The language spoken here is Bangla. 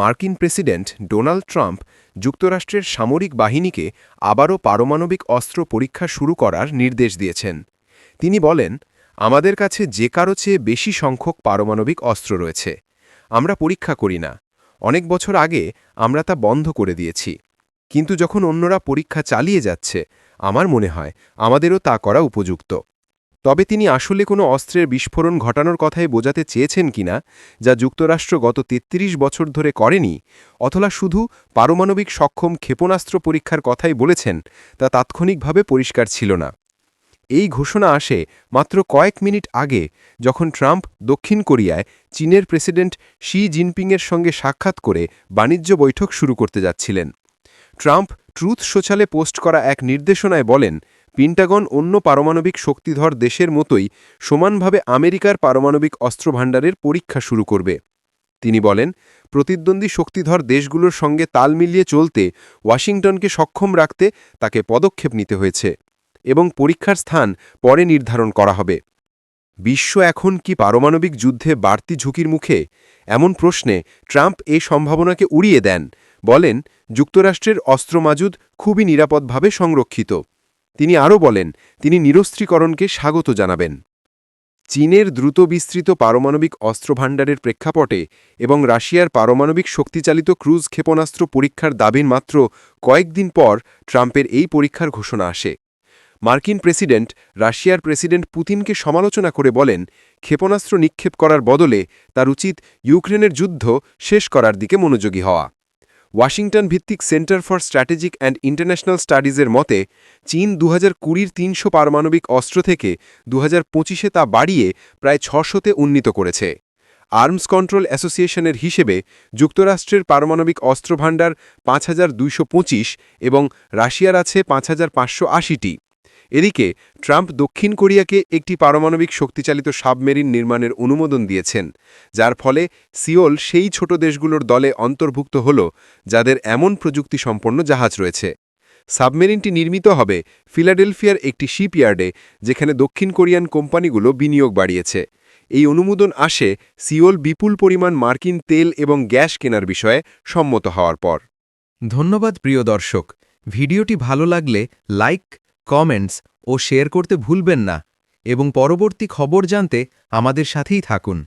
মার্কিন প্রেসিডেন্ট ডোনাল্ড ট্রাম্প যুক্তরাষ্ট্রের সামরিক বাহিনীকে আবারও পারমাণবিক অস্ত্র পরীক্ষা শুরু করার নির্দেশ দিয়েছেন। তিনি বলেন, আমাদের কাছে যে কারও চেয়ে বেশি সংখ্যক পারমাণবিক অস্ত্র রয়েছে। আমরা পরীক্ষা করি না। অনেক বছর আগে আমরা তা বন্ধ করে দিয়েছি। কিন্তু যখন অন্যরা পরীক্ষা চালিয়ে যাচ্ছে, আমার মনে হয় আমাদেরও তা করা উপযুক্ত। তবে তিনি আসলে কোনো অস্ত্রের বিস্ফোরণ ঘটানোর কথাই বোঝাতে চেয়েছেন কিনা, যা যুক্তরাষ্ট্র গত ৩৩ বছর ধরে করেনি, অথবা শুধু পারমাণবিক সক্ষম ক্ষেপণাস্ত্র পরীক্ষার কথাই বলেছেন, তা তাৎক্ষণিকভাবে পরিষ্কার ছিল না। এই ঘোষণা আসে মাত্র কয়েক মিনিট আগে, যখন ট্রাম্প দক্ষিণ কোরিয়ায় চীনের প্রেসিডেন্ট শি জিনপিংয়ের সঙ্গে সাক্ষাৎ করে বাণিজ্য বৈঠক শুরু করতে যাচ্ছিলেন। ট্রাম্প ট্রুথ সোশ্যালে পোস্ট করা এক নির্দেশনায় বলেন পিন্টাগন অন্য পারমাণবিক শক্তিধর দেশের মতোই সমানভাবে আমেরিকার পারমাণবিক অস্ত্রভাণ্ডারের পরীক্ষা শুরু করবে। তিনি বলেন, প্রতিদ্বন্দ্বী শক্তিধর দেশগুলোর সঙ্গে তাল মিলিয়ে চলতে ওয়াশিংটনকে সক্ষম রাখতে তাকে পদক্ষেপ নিতে হয়েছে এবং পরীক্ষার স্থান পরে নির্ধারণ করা হবে। বিশ্ব এখন কি পারমাণবিক যুদ্ধে বাড়তি ঝুঁকির মুখে? এমন প্রশ্নে ট্রাম্প এই সম্ভাবনাকে উড়িয়ে দেন, বলেন, যুক্তরাষ্ট্রের অস্ত্র মাজুদ খুবই নিরাপদভাবে সংরক্ষিত। তিনি আরও বলেন, তিনি নিরস্ত্রীকরণকে স্বাগত জানাবেন। চীনের দ্রুত বিস্তৃত পারমাণবিক অস্ত্রভাণ্ডারের প্রেক্ষাপটে এবং রাশিয়ার পারমাণবিক শক্তিচালিত ক্রুজ ক্ষেপণাস্ত্র পরীক্ষার দাবির মাত্র কয়েকদিন পর ট্রাম্পের এই পরীক্ষার ঘোষণা আসে। মার্কিন প্রেসিডেন্ট, রাশিয়ার প্রেসিডেন্ট পুতিনকে সমালোচনা করে বলেন, ক্ষেপণাস্ত্র নিক্ষেপ করার বদলে তার উচিত ইউক্রেনের যুদ্ধ শেষ করার দিকে মনোযোগী হওয়া। ওয়াশিংটন ভিত্তিক centre for strategic and international স্টাডিজের মতে, চীন দু হাজার কুড়ির তিনশো পারমাণবিক অস্ত্র থেকে দু হাজার পঁচিশে তা বাড়িয়ে প্রায় ছশোতে উন্নীত করেছে। আর্মস কন্ট্রোল অ্যাসোসিয়েশনের হিসেবে যুক্তরাষ্ট্রের পারমাণবিক অস্ত্রভাণ্ডার পাঁচ হাজার দুইশো পঁচিশ এবং রাশিয়ার আছে পাঁচ হাজার পাঁচশো আশিটি। এদিকে, ট্রাম্প দক্ষিণ কোরিয়াকে একটি পারমাণবিক শক্তিচালিত সাবমেরিন নির্মাণের অনুমোদন দিয়েছেন, যার ফলে সিওল সেই ছোট দেশগুলোর দলে অন্তর্ভুক্ত হল, যাদের এমন প্রযুক্তি সম্পন্ন জাহাজ রয়েছে। সাবমেরিনটি নির্মিত হবে ফিলাডেলফিয়ার একটি শিপইয়ার্ডে, যেখানে দক্ষিণ কোরিয়ান কোম্পানিগুলো বিনিয়োগ বাড়িয়েছে। এই অনুমোদন আসে সিওল বিপুল পরিমাণ মার্কিন তেল এবং গ্যাস কেনার বিষয়ে সম্মত হওয়ার পর। ধন্যবাদ প্রিয় দর্শক। ভিডিওটি ভালো লাগলে লাইক কমেন্টস ও শেয়ার করতে ভুলবেন না এবং পরবর্তী খবর জানতে আমাদের সাথেই থাকুন।